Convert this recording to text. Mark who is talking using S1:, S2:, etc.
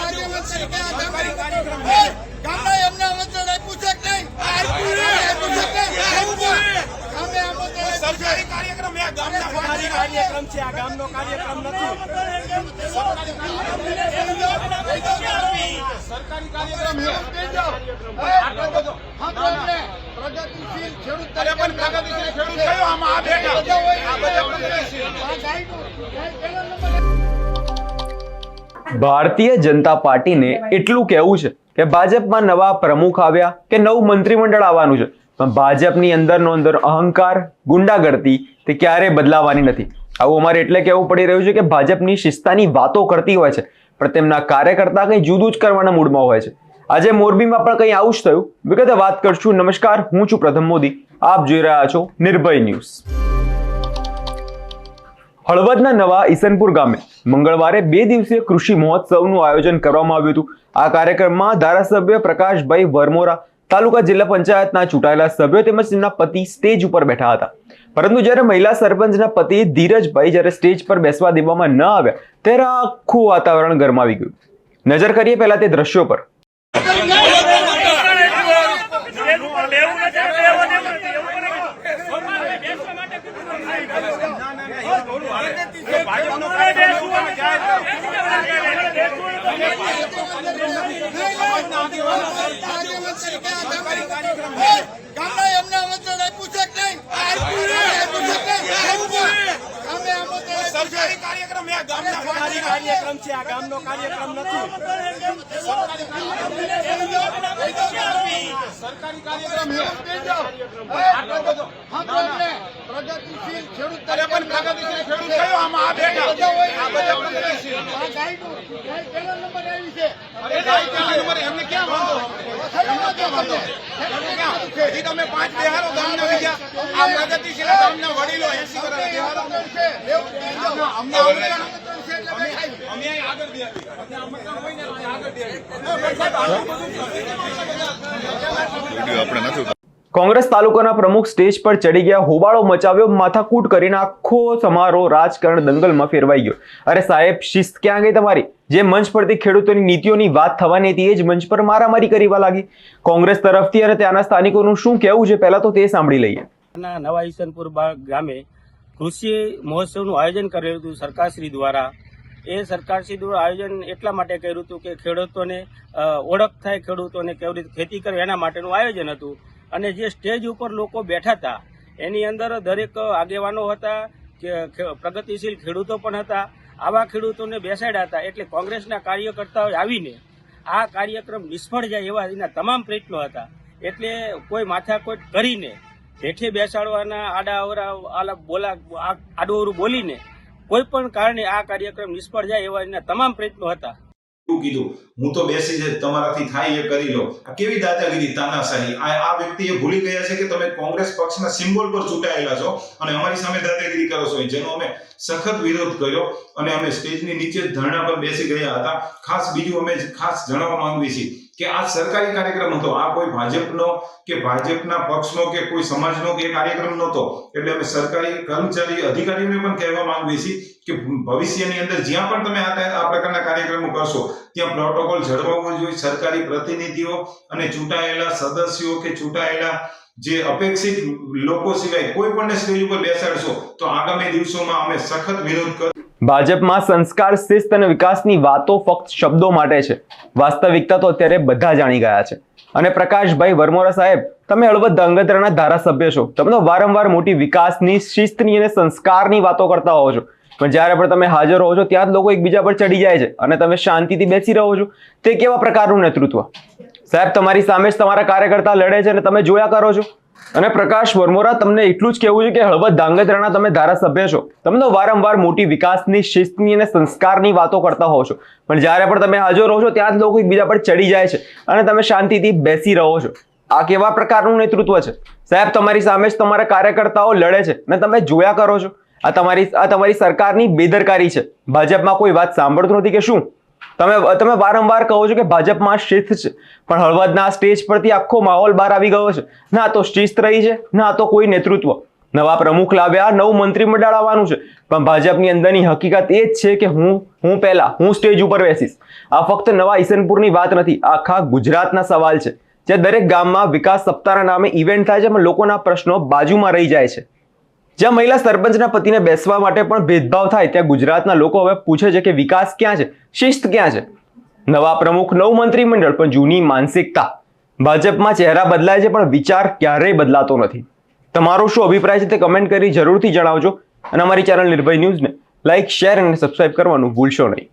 S1: સરકારી કાર્યક્રમ એમને આમંત્રણ આપ્યું છે કે નહીં?
S2: સરકારી એ ગામના
S3: કાર્યક્રમ છે આ ગામનો કાર્યક્રમ નથી
S2: સરકારી કાર્યક્રમ છે
S1: હા, તો એમને પ્રગતિશીલ ખેડૂત
S2: પ્રગતિશીલ ખેડૂત કયો આમાં આ બેઠા આ બધા પ્રગતિશીલ
S4: ભારતીય જનતા પાર્ટીને એટલું કહેવું છે કે ભાજપમાં નવા પ્રમુખ આવ્યા કે નવું મંત્રીમંડળ આવવાનું છે. પણ ભાજપની અંદરનો અંદર અહંકાર, ગુંડાગર્દી તે ક્યારેય બદલાવાની નથી. આવું અમારે એટલે કહેવું પડી રહ્યું છે કે ભાજપની શિસ્તાની વાતો કરતી હોય છે, પણ તેમના કાર્યકર્તા કંઈ જુદું જ કરવાના મૂડમાં હોય છે. આજે મોરબીમાં પણ કંઈ આવું જ થયું. વિગતે વાત કરશું. નમસ્કાર, હું છું પ્રથમ મોદી. આપ જોઈ રહ્યા છો નિર્ભય ન્યૂઝ. હળવદના નવા ઈસનપુર ગામે મંગળવારે બે દિવસીય કૃષિ મહોત્સવનું આયોજન કરવામાં આવ્યું હતું. આ કાર્યક્રમમાં ધારાસભ્ય પ્રકાશભાઈ વરમોરા, તાલુકા જિલ્લા પંચાયતના ચૂંટાયેલા સભ્યો તેમજ તેમના પતિ સ્ટેજ ઉપર બેઠા હતા. પરંતુ જ્યારે મહિલા સરપંચના પતિ ધીરજભાઈ જ્યારે સ્ટેજ પર બેસવા દેવામાં ન આવ્યા, ત્યારે આખું વાતાવરણ ગરમાવી ગયું. નજર કરીએ પહેલા તે દ્રશ્યો પર
S1: સરકારી કાર્યક્રમ છે. ગામડા એમને આમંત્રણ આપ્યું છે કે નહીં? આપ્યું છે કે નહીં? ગામે આમંત્રણ આપ્યું છે.
S2: સરકારી કાર્યક્રમ એ ગામના
S3: સરકારી કાર્યક્રમ છે આ ગામનો કાર્યક્રમ નથી.
S2: સરકારી કાર્યક્રમ
S1: પ્રગતિશીલ ખેડૂત
S2: પણ પ્રગતિશીલ ખેડૂત કયો? આમાં આ બેઠા. આ બધા પ્રગતિશીલ
S1: આ ગાયનું, ગાય પહેલો નંબર આવી છે.
S2: અરે ગાય ક્યાં નંબર એમને ક્યાં વાંધો? એમને ક્યાં? વાંધો એમને તમે પાંચ બિહારો ગામના બીજા આ પ્રગતિશીલ ગામના વડીલો એસી વર્ષ બિહારો. અમને
S4: કોંગ્રેસ તાલુકાના પ્રમુખ સ્ટેજ પર ચડી ગયા હોબાળો મચાવ્યો માથાકૂટ કરીને આખો સમારોહ રાજકારણ દંગલમાં ફેરવાઈ ગયો. અરે સાહેબ શિસ્ત ક્યાં ગઈ તમારી? જે મંચ પરથી ખેડૂતોની નીતિઓની વાત થવાની હતી એ જ મંચ પર મારામારી કરવા લાગી. કોંગ્રેસ તરફથી અને ત્યાંના સ્થાનિકોનું શું કહેવું છે પહેલા તો તે સાંભળી લઈએ.
S3: નવા ઈસનપુર ગામે કૃષિ મહોત્સવનું આયોજન કરેલું હતું સરકારશ્રી દ્વારા. એ સરકારશ્રી દ્વારા આયોજન એટલા માટે કર્યું હતું કે ખેડૂતોને ઓળખ થાય ખેડૂતોને કેવી રીતે ખેતી કરે, એના માટેનું આયોજન હતું. અને જે સ્ટેજ ઉપર લોકો બેઠા હતા, એની અંદર દરેક આગેવાનો હતા, કે પ્રગતિશીલ ખેડૂતો પણ હતા. આવા ખેડૂતોને બેસાડ્યા હતા, એટલે કોંગ્રેસના કાર્યકર્તાઓ આવીને આ કાર્યક્રમ નિષ્ફળ જાય એવા એના તમામ પ્રયત્નો હતા. એટલે કોઈ માથાકોટ કરીને, હેઠે બેસાડવાના આડા અવરા આલા બોલા આડું બોલીને કોઈ પણ કારણે આ કાર્યક્રમ નિષ્ફળ જાય એવા એના તમામ પ્રયત્નો હતા.
S5: કીધું, હું તો બેસી જ તમારાથી થાય એ કરી લો. કેવી દાદાગીરી, તાનાશાહી? આ વ્યક્તિ એ ભૂલી ગયા છે કે તમે કોંગ્રેસ પક્ષના સિમ્બોલ પર ચૂંટાયેલા છો અને અમારી સામે દાદાગીરી કરો છો. જેનો અમે સખત વિરોધ કર્યો અને અમે સ્ટેજની નીચે ધરણા પર બેસી ગયા હતા. ખાસ બીજું અમે ખાસ જણાવવા માંગીએ છીએ. કે આ સરકારી કાર્યક્રમ હતો આ કોઈ ભાજપનો કે ભાજપના પક્ષનો કે કોઈ સમાજનો કે કાર્યક્રમ નહોતો. એટલે અમે સરકારી કર્મચારી અધિકારીઓને પણ કહેવા માંગીએ છીએ કે ભવિષ્યની અંદર જ્યાં પણ તમે આ પ્રકારના કાર્યક્રમો કરશો, ત્યાં પ્રોટોકોલ જળવાવો જોઈએ. સરકારી પ્રતિનિધિઓ અને ચૂંટાયેલા સદસ્યો કે ચૂંટાયેલા જે અપેક્ષિત લોકો સિવાય કોઈ પણ સ્ટેજ ઉપર બેસાડશો, તો આગામી દિવસોમાં અમે સખત વિરોધ કર
S4: ભાજપમાં સંસ્કાર, શિસ્ત અને વિકાસની વાતો ફક્ત શબ્દો માટે છે. વાસ્તવિકતા તો અત્યારે બધા જાણી ગયા છે. અને પ્રકાશભાઈ વરમોરા સાહેબ, તમે હળવદ ધાંગધ્રાના ધારાસભ્ય છો. તમે વારંવાર મોટી વિકાસની, શિસ્તની અને સંસ્કારની વાતો કરતા હોવ છો. પણ જ્યારે પણ તમે હાજર હો છો, ત્યાં જ લોકો એકબીજા પર ચડી જાય છે અને તમે શાંતિથી બેસી રહો છો. તે કેવા પ્રકારનું નેતૃત્વ? સાહેબ, તમારી સામે જ તમારા કાર્યકર્તા લડે છે અને તમે જોયા કરો છો. અને પ્રકાશ વરમોરા, તમને એટલું જ કહેવું છે કે હળવદ ધાંગધ્રાના તમે ધારાસભ્ય છો. તમે તો વારંવાર મોટી વિકાસની, શિસ્તની અને સંસ્કારની વાતો કરતા હોવ છો. પણ જ્યારે પણ તમે હાજર રહો છો, ત્યાં જ લોકો એકબીજા પર ચડી જાય છે અને તમે શાંતિથી બેસી રહો છો. આ કેવા પ્રકારનું નેતૃત્વ છે? સાહેબ, તમારી સામે જ તમારા કાર્યકર્તાઓ લડે છે અને તમે જોયા કરો છો. આ તમારી આ તમારી સરકારની બેદરકારી છે. ભાજપમાં કોઈ વાત સાંભળતું નથી કે શું? તમે તમે વારંવાર કહો છો કે ભાજપમાં શિસ્ત છે, પણ હળવદના સ્ટેજ પરથી આખો માહોલ બહાર આવી ગયો છે. ના તો શિસ્ત રહી છે, ના તો કોઈ નેતૃત્વ. નવા પ્રમુખ લાવ્યા, નવું મંત્રીમંડળ આવવાનું છે. પણ ભાજપની અંદરની હકીકત એ જ છે કે હું હું પહેલા, હું સ્ટેજ ઉપર બેસીશ. આ ફક્ત નવા ઈસનપુરની વાત નથી, આખા ગુજરાતના સવાલ છે. જે દરેક ગામમાં વિકાસ સપ્તાહના નામે ઇવેન્ટ થાય છે પણ લોકોના પ્રશ્નો બાજુમાં રહી જાય છે. જ્યાં મહિલા સરપંચના પતિને બેસવા માટે પણ ભેદભાવ થાય ત્યાં ગુજરાતના લોકો હવે પૂછે છે કે વિકાસ ક્યાં છે? શિસ્ત ક્યાં છે? નવા પ્રમુખ, નવું મંત્રીમંડળ, પણ જૂની માનસિકતા. ભાજપમાં ચહેરા બદલાય છે, પણ વિચાર ક્યારેય બદલાતો નથી. તમારો શું અભિપ્રાય છે તે કમેન્ટ કરી જરૂરથી જણાવજો. અને અમારી ચેનલ નિર્ભય ન્યૂઝને લાઇક શેર અને સબસ્ક્રાઇબ કરવાનું ભૂલશો નહીં.